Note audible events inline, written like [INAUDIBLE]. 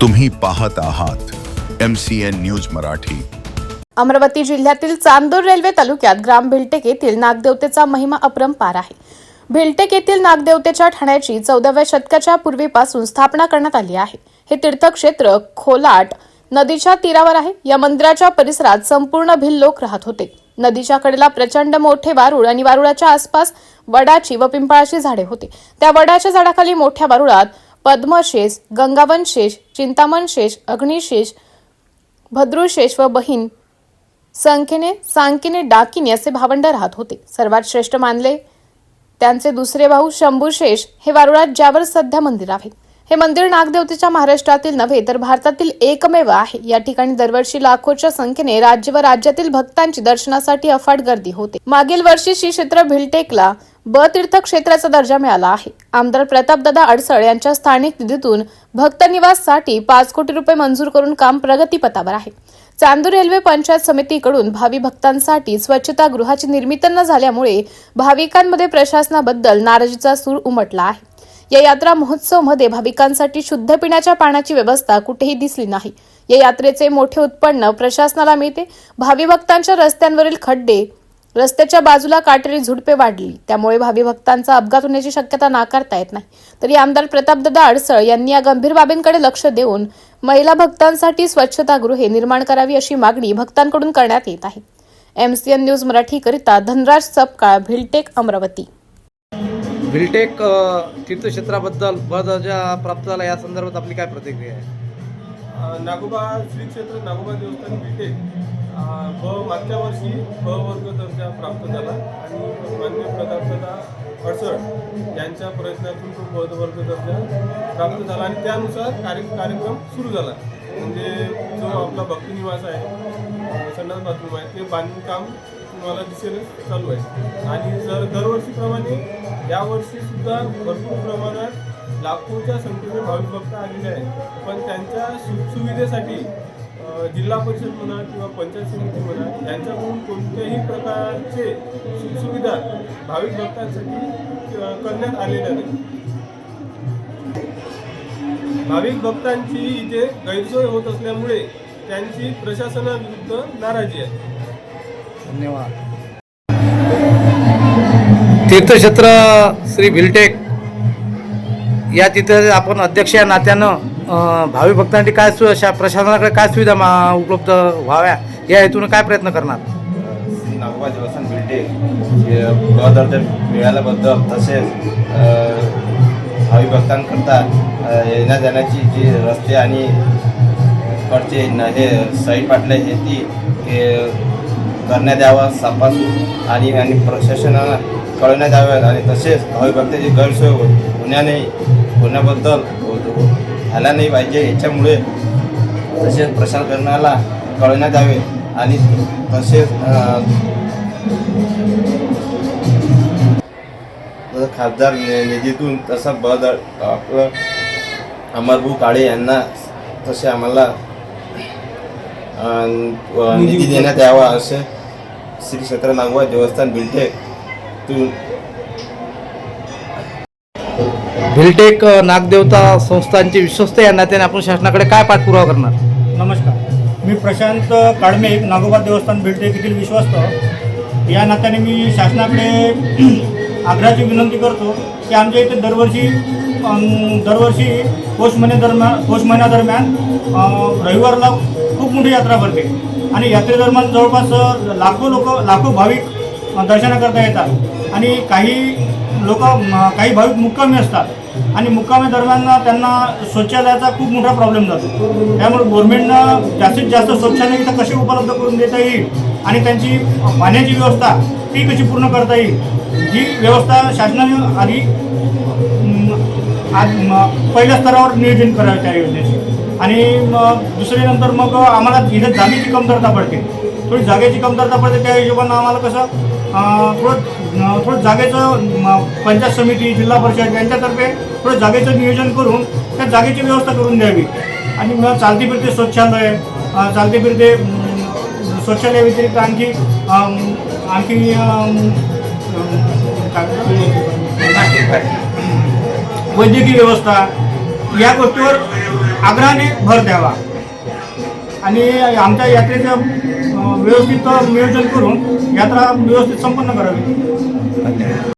तुम्ही पाहत आहात M C N news Marathi. Amravati जिल्ह्यातील चांदूर रेल्वे तालुक्यात ग्राम भिलटेक येथील नागदेवतेचा महिमा अपरंपार आहे. भिलटेक येथील नागदेवतेच्या ठाण्याची चौदाव्या शतकाच्या पूर्वीपासून स्थापना करण्यात आली आहे. हे तीर्थक्षेत्र खोलाट नदीच्या तीरावर आहे. या मंदिराच्या परिसरात संपूर्ण भिल लोक राहत होते. नदीच्या कडेला प्रचंड मोठे वारुळ आणि वारुळाच्या आसपास वडाची व पिंपळाची झाडे होती. त्या वडाच्या झाडाखाली मोठ्या वारुळात पद्मशेष गंगावनशेष चिंतामणशेष अग्निशेष भद्रुशेष व बहीण संख्येने सांकीने डाकिनी असे भावंड राहत होते. सर्वात श्रेष्ठ मानले त्यांचे दुसरे भाऊ शंभूशेष हे वारुळात ज्यावर सध्या मंदिर आहे. हे मंदिर नागदेवतेच्या महाराष्ट्रातील नव्हे तर भारतातील एकमेव आहे. या ठिकाणी दरवर्षी लाखोच्या संख्येने राज्य व राज्यातील भक्तांची दर्शनासाठी अफाट गर्दी होते. मागील वर्षी श्री क्षेत्र भिलटेकला ब तीर्थ क्षेत्राचा दर्जा मिळाला आहे. आमदार प्रतापदादा अडसळ यांच्या स्थानिक निधीतून भक्त निवाससाठी पाच कोटी रुपये मंजूर करून काम प्रगतीपथावर आहे. चांदूर रेल्वे पंचायत समितीकडून भावी भक्तांसाठी स्वच्छतागृहाची निर्मिती न झाल्यामुळे भाविकांमध्ये प्रशासनाबद्दल नाराजीचा सूर उमटला आहे. या यात्रा महोत्सवमध्ये भाविकांसाठी शुद्ध पिण्याच्या पाण्याची व्यवस्था कुठेही दिसली नाही. या यात्रेचे मोठे उत्पन्न प्रशासनाला मिळते. भावी भक्तांच्या रस्त्यांवरील खड्डे रस्त्याच्या बाजूला काटेरी झुडपे वाढली. त्यामुळे भावी भक्तांचा अपघात होण्याची शक्यता नाकारता येत नाही. तरी आमदार प्रतापदादा अडसळ यांनी या गंभीर बाबींकडे लक्ष देऊन महिला भक्तांसाठी स्वच्छतागृहे निर्माण करावी अशी मागणी भक्तांकडून करण्यात येत आहे. एमसीएन न्यूज मराठीकरिता धनराज सपकाळ भिलटेक अमरावती. भिलटेक तीर्थक्षेत्राबद्दल ब दर्जा प्राप्त झाला या संदर्भात आपली काय प्रतिक्रिया आहे? नागोबा श्री क्षेत्र नागोबा देवस्थान भेटे ब मागच्या वर्षी ब वर्ग दर्जा प्राप्त झाला आणि मान्य प्रतापदादा अडसड यांच्या प्रयत्नातून तो ब वर्ग दर्जा प्राप्त झाला आणि त्यानुसार कार्य कार्यक्रम सुरू झाला. म्हणजे जो आपला भक्तिनिवास आहे संडास बाथरूम आहे ते बांधकाम तुम्हाला दिसेलच चालू आहे. आणि जर दरवर्षीप्रमाणे यावर्षीसुद्धा भरपूर प्रमाणात लाखोच्या संख्येने भाविक भक्त आलेले आहेत पण त्यांच्या सुखसुविधेसाठी जिल्हा परिषद म्हणा किंवा पंचायत समिती म्हणा यांच्याकडून कोणत्याही प्रकारचे सुखसुविधा भाविक भक्तांसाठी करण्यात आलेल्या नाही भाविक भक्तांची इथे गैरसोय होत असल्यामुळे त्यांची प्रशासनाविरुद्ध नाराजी आहे. धन्यवाद. तीर्थक्षेत्र श्री भिलटेक या तिथे आपण अध्यक्ष या नात्यानं भावी भक्तांसाठी काय सु प्रशासनाकडे काय सुविधा मा उपलब्ध व्हाव्या या हेतून काय प्रयत्न करणार? नागोबा देवस्थान बिल्डे ब मिळाल्याबद्दल तसेच भावी भक्तांकरता येण्या जाण्याची जी रस्ते आणि कडचे हे सही पाटले हे ती करण्यात यावं तपासून आणि आणि प्रशासनाला कळवण्यात याव्यात आणि तसेच भावी भक्ताची गैरसोय होण्याने होण्याबद्दल झाला नाही पाहिजे याच्यामुळे तसेच प्रशासनाला कळवण्यात यावे आणि तसेच खासदार निधीतून तसं बद आपलं अमरभाऊ काळे यांना तसे आम्हाला निधी देण्यात यावा असे श्री क्षेत्र नागवा देवस्थान बिल्टे तून भिलटेक नागदेवता संस्थांचे विश्वस्त या नात्याने आपण शासनाकडे काय पाठपुरावा करणार? नमस्कार. मी प्रशांत काळमे नागोबा देवस्थान भेटते येथील विश्वस्त. या नात्याने मी शासनाकडे [CLEARS THROAT] आग्रहाची विनंती करतो की आमच्या इथे दरवर्षी दरवर्षी पौष महिन्यादरम्यान पौष महिन्यादरम्यान रविवारला खूप मोठी यात्रा भरते. आणि यात्रेदरम्यान जवळपास लाखो लोक लाखो भाविक दर्शनाकरता येतात. आणि काही लोक काही भाविक मुक्कामी असतात. आणि मुक्कामी दरम्यान त्यांना शौचालयाचा खूप मोठा प्रॉब्लेम जातो. त्यामुळे गव्हर्नमेंटनं जास्तीत जास्त शौचालय इथं कसे उपलब्ध करून देता येईल? आणि त्यांची पाण्याची व्यवस्था ती कशी पूर्ण करता येईल? ही व्यवस्था शासनाने आधी पहिल्या स्तरावर नियोजन करावे त्या योजनेची. आणि मग दुसरे नंतर मग आम्हाला इथं जागेची कमतरता पडते. थोडी जागेची कमतरता पडते त्या हिशोबानं आम्हाला कसं थोडं थोडं जागेचं पंचायत समिती जिल्हा परिषद यांच्यातर्फे थोडं जागेचं नियोजन करून त्या जागेची व्यवस्था करून द्यावी. आणि मग चालती फिरते स्वच्छालय चालते फिरते अं, व्यतिरिक्त आणखी आणखी वैद्यकीय व्यवस्था या गोष्टीवर आग्रहाने भर द्यावा. आणि आमच्या यात्रेचं व्यवस्थित नियोजन करून यात्रा व्यवस्थित संपन्न करावी. धन्यवाद.